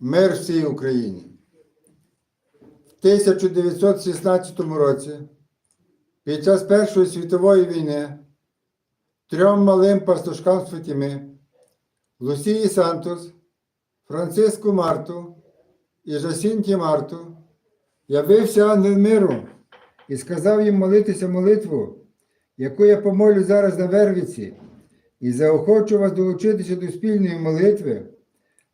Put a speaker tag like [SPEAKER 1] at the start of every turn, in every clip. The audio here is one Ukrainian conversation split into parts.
[SPEAKER 1] Мир всій Україні. В 1916 році, під час Першої світової війни, трьом малим пастушкам Фатіми, Лусії Сантос, Франциску Марту і Жасінті Марту, явився ангел миру і сказав їм молитися молитву, яку я помолю зараз на Вервіці, і заохочу вас долучитися до спільної молитви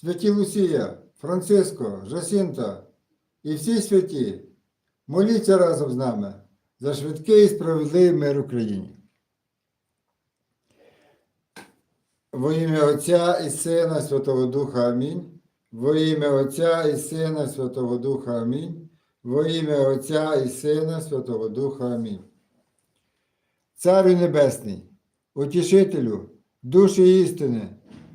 [SPEAKER 1] Святі Лусія, Франциско, Жасінта і всі святі, моліться разом з нами за швидкий і справедливий мир Україні. Во ім'я Отця і Сина Святого Духа Амінь. Во ім'я Отця і Сина Святого Духа Амінь. Во ім'я Отця і Сина Святого Духа Амінь. Царю Небесний, утішителю, душі істини,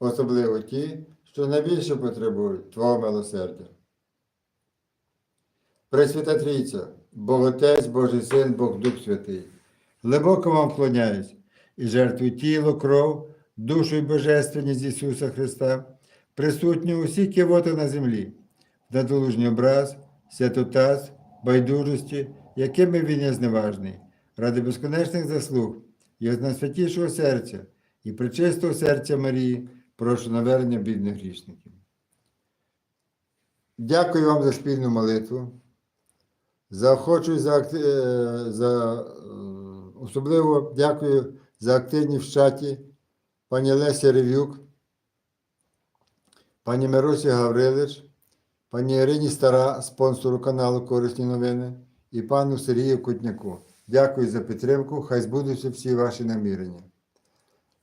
[SPEAKER 1] особливо ті, що найбільше потребують Твого милосердя. Пресвята Трійця, Бог Отець, Божий Син, Бог Дух Святий, глибоко вам вклоняюсь і жертвую тіло, кров, душу і божественність Ісуса Христа, присутню усі кивоти на землі, надолужній образ, святотаз, байдужості, якими він є зневажний, ради безконечних заслуг, Його найсвятішого серця і причистого серця Марії, прошу навернення бідних грішників. Дякую вам за спільну молитву. Заохочую за, е, за е, особливо дякую за активність в чаті пані Лесі Рев'юк, пані Миросі Гаврилич, пані Ірині Стара, спонсору каналу Корисні новини, і пану Сергію Кутняку. Дякую за підтримку. Хай збудуться всі ваші намірення.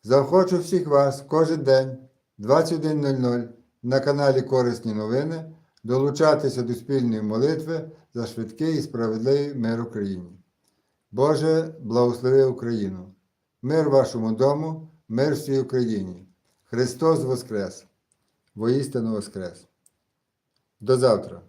[SPEAKER 1] Заохочу всіх вас кожен день 21.00 на каналі Корисні новини долучатися до спільної молитви за швидкий і справедливий мир Україні. Боже, благослови Україну! Мир вашому дому, мир всій Україні! Христос Воскрес! Воістину Воскрес! До завтра!